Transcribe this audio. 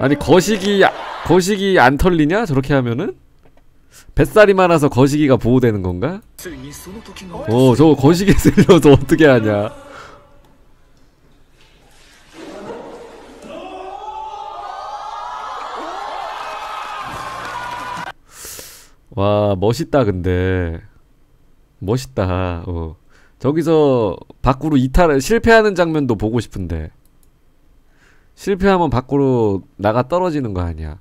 아니 거시기 거시기 안 털리냐? 저렇게 하면은? 뱃살이 많아서 거시기가 보호되는 건가? 어 저거 거시기 쓸려서 어떻게 하냐 와 멋있다 근데 멋있다 어 저기서 밖으로 이탈 실패하는 장면도 보고 싶은데 실패하면 밖으로 나가 떨어지는 거 아니야